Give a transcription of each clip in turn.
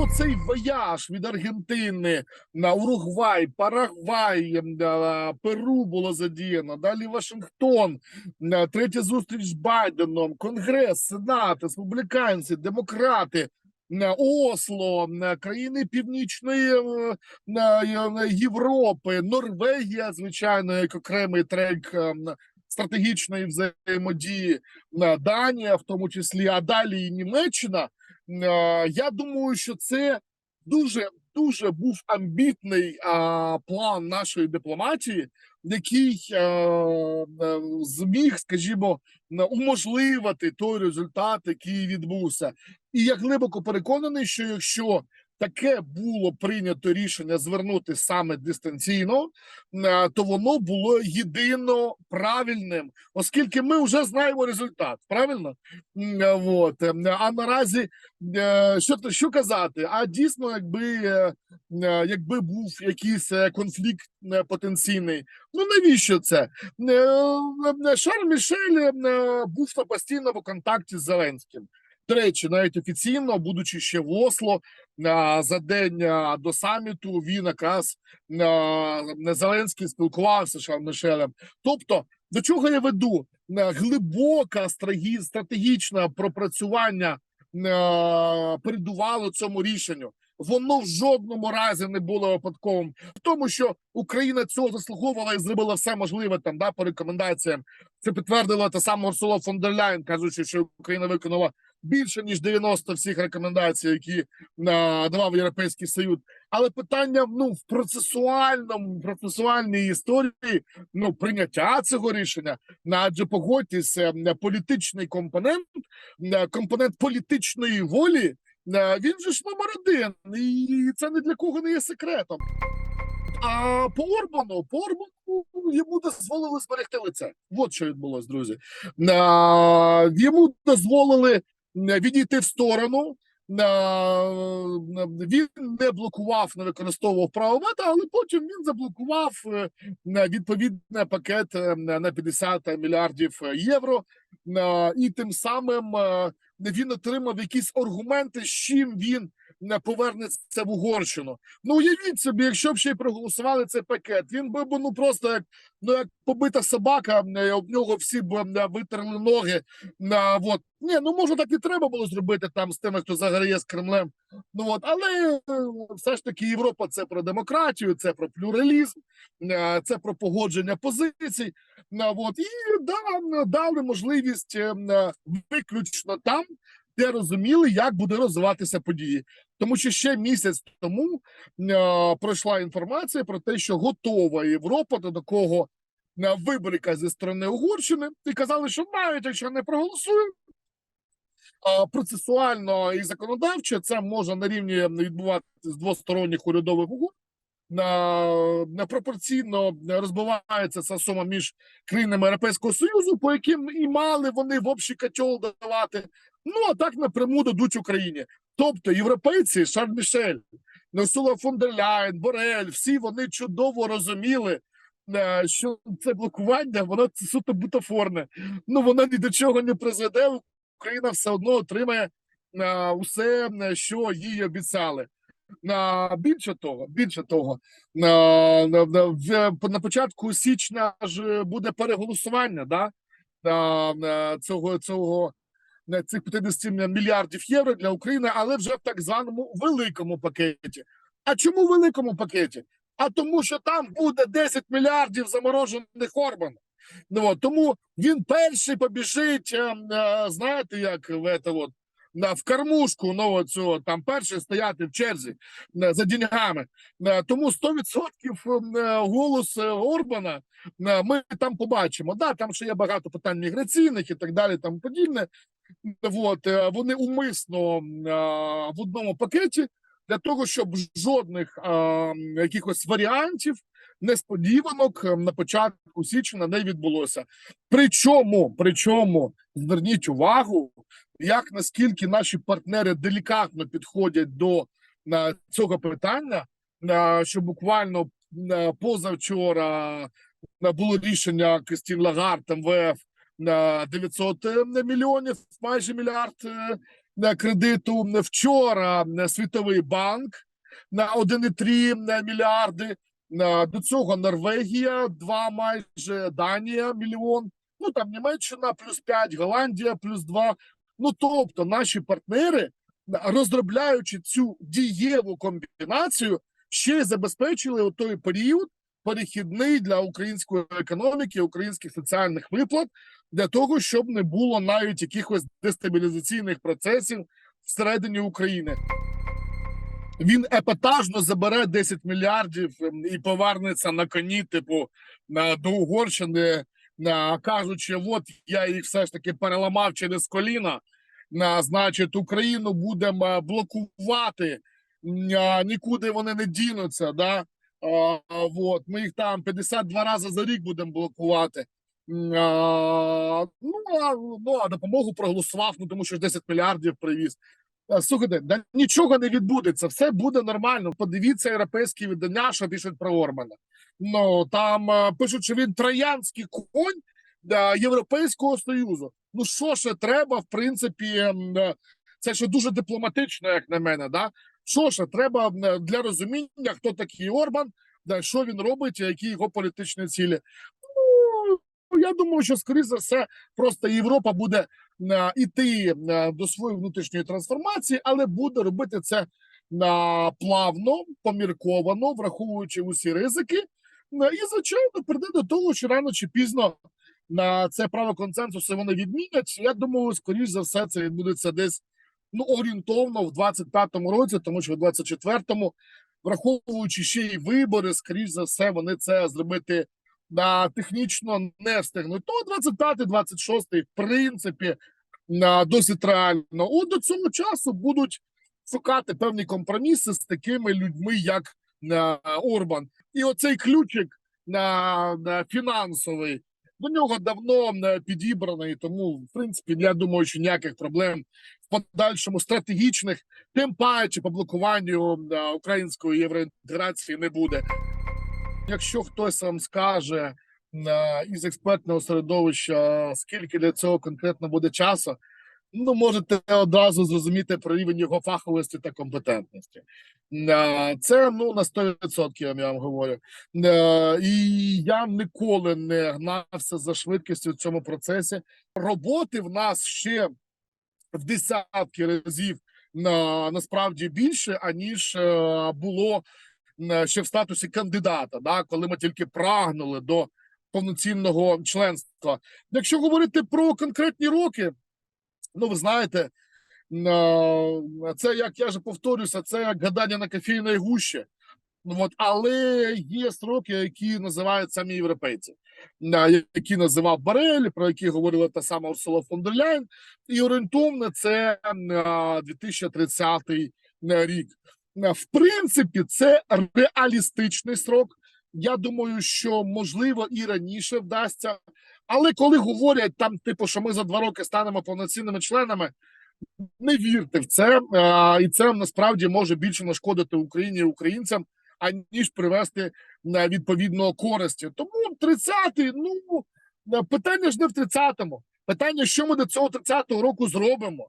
Оцей вояж від Аргентини на Уругвай, Парагвай, ем, Перу було задіяно. Далі Вашингтон, е, третя зустріч з Байденом, Конгрес, Сенат, республіканці, демократи. е, Осло, е, країни Північної Європи, Норвегія, звичайно, як окремий трек е, стратегічної взаємодії, Данія, в тому числі, а далі і Німеччина. Я думаю, що це дуже дуже був амбітний а, план нашої дипломатії, який е, е, зміг, скажімо, уможливити той результат, який відбувся. І я глибоко переконаний, що якщо таке було прийнято рішення звернути саме дистанційно, е, то воно було єдино правильним, оскільки ми вже знаємо результат. Правильно? М, е, Вот. Е, А наразі що що казати? А дійсно, якби якби був якийсь конфлікт потенційний, ну навіщо це? Шарль Мішель був на постійному контакті з Зеленським. До речі, навіть офіційно, будучи ще в Осло за день до саміту, він якраз Зеленський спілкувався з Шарль Мішелем. Тобто, до чого я веду? Глибоке стратегічне пропрацювання передувало цьому рішенню. Воно в жодному разі не було випадковим, в тому, що Україна цього заслуговувала і зробила все можливе там да по рекомендаціям. Це підтвердила та сама Урсула фон дер Ляйн, кажучи, що Україна виконала більше ніж 90 всіх рекомендацій, які е, давав Європейський Союз. Але питання ну в процесуальному процесуальній історії ну прийняття цього рішення, ну, адже погодьтеся, політичний компонент, компонент політичної волі. е, Він же ж номер один, і це не для кого не є секретом. А по Орбану, по Орбану йому дозволили зберегти лице. От що відбулось, друзі. Йому дозволили відійти в сторону. А, Він не блокував, не використовував право вето, але потім він заблокував е, відповідний пакет е, на 50 мільярдів євро, Е, і тим самим е, він отримав якісь аргументи, з чим він е, повернеться в Угорщину. Ну уявіть собі, якщо б ще й проголосували цей пакет, він би ну просто як ну як побита собака, е, об нього всі б е, витерли ноги. На вот ні, ну може так і треба було зробити там з тими, хто заграє з Кремлем. Ну от, але е, все ж таки Європа це про демократію, це про плюралізм, е, це про погодження позицій. От, і да, дали можливість е, е, виключно там, де розуміли, як буде розвиватися події. Тому що ще місяць тому е, пройшла інформація про те, що готова Європа до такого е, виборка зі сторони Угорщини, і казали, що навіть якщо не проголосуємо. а, Процесуально і законодавчо це може на рівні відбуватися з двосторонніх урядових угод. На, пропорційно розбивається ця сума між країнами Європейського Союзу, по яким і мали вони в общий котел давати. Ну а так напряму дадуть Україні. Тобто європейці, Шарль Мішель, Урсула фон Борель, всі вони чудово розуміли, е, що це блокування, воно це суто бутафорне. Ну воно ні до чого не призведе. Україна все одно отримає е, усе, е, що їй обіцяли. Більше того, більше того, на, початку січня ж буде переголосування да, цього, цього цих 50 мільярдів євро для України, але вже в так званому великому пакеті. А чому великому пакеті? А тому, що там буде 10 мільярдів заморожених Орбана. Ну, тому він перший побіжить, е, е, знаєте, як в от, в кормушку ну, цього, там перший стояти в черзі е, за деньгами. Е, Тому 100% е, голос Орбана ми там побачимо. Да, там ще є багато питань міграційних і так далі, там подібне. От, вони умисно в одному пакеті для того, щоб жодних якихось варіантів, несподіванок на початку січня не відбулося. Причому, причому зверніть увагу, як наскільки наші партнери делікатно підходять до е, цього питання, е, що буквально е, позавчора було рішення Кристін Лагард МВФ на 900 мільйонів, майже мільярд кредиту вчора Світовий банк на 1,3 мільярди. До цього Норвегія, 2 майже Данія мільйон. Ну там Німеччина плюс 5, Голландія плюс 2. Ну тобто, наші партнери, е, розробляючи цю дієву комбінацію, ще й забезпечили той період перехідний для української економіки, українських соціальних виплат для того, щоб не було навіть якихось дестабілізаційних процесів всередині України. Він епатажно забере 10 мільярдів ем, і повернеться на коні, типу до Угорщини, кажучи, от я їх все ж таки переламав через коліна. На, значить, Україну будемо блокувати, нікуди вони не дінуться. Да? А, вот. Ми їх там 52 рази за рік будемо блокувати. А, ну, а, ну, а допомогу проголосував, ну тому що ж 10 мільярдів привіз. Слухайте, да нічого не відбудеться, все буде нормально. Подивіться європейські видання, що пишуть про Ормана. Ну там пишуть, що він троянський конь е, Європейського Союзу. Ну що ще треба, в принципі, е, це ще дуже дипломатично, як на мене. Да? Що ще треба е, для розуміння, хто такий Орбан, да, що він робить, які його політичні цілі. Ну, я думаю, що скоріше за все, просто Європа буде е, е, до своєї внутрішньої трансформації, але буде робити це е, плавно, помірковано, враховуючи усі ризики. Е, І, звичайно, прийде до того, що рано чи пізно на це право консенсусу вони відмінять. Я думаю, скоріш за все, це відбудеться десь ну орієнтовно в 25-му році, тому що в 24-му, враховуючи ще й вибори, скоріш за все, вони це зробити на технічно не встигнуть. То 25-26, в принципі, досить реально. От до цього часу будуть шукати певні компроміси з такими людьми, як е, Орбан. І оцей ключик на фінансовий до нього давно е, підібраний. Тому, в принципі, я думаю, що ніяких проблем в подальшому стратегічних, тим паче по блокуванню е, української євроінтеграції не буде. Якщо хтось вам скаже е, із експертного середовища, скільки для цього конкретно буде часу, ну можете одразу зрозуміти про рівень його фаховості та компетентності. Е, Це ну на 100% я вам говорю. Е, І я ніколи не гнався за швидкістю в цьому процесі. Роботи в нас ще в десятки разів на насправді більше, аніж е, було е, ще в статусі кандидата, да, коли ми тільки прагнули до повноцінного членства. Якщо говорити про конкретні роки, ну ви знаєте, е, це як я вже повторюся, це як гадання на кофейній гущі. Ну, От, але є строки, які називають самі європейці, е, які називав Барель, про які говорила та сама Урсула фон дер Ляйн, і орієнтовно це е, 2030 рік. Е, В принципі, це реалістичний срок. Я думаю, що можливо і раніше вдасться. Але коли говорять там, типу, що ми за два роки станемо повноцінними членами, не вірте в це, е, і це насправді може більше нашкодити Україні і українцям, аніж привести е, відповідно користі. Тому 30-й, ну питання ж не в 30-му. Питання, що ми до цього 30-го року зробимо,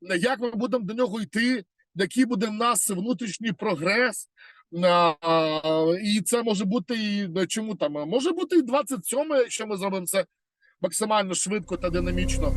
як ми будемо до нього йти, який буде в нас внутрішній прогрес. І це може бути і ну, чому там може бути і 27, якщо ми зробимо це максимально швидко та динамічно.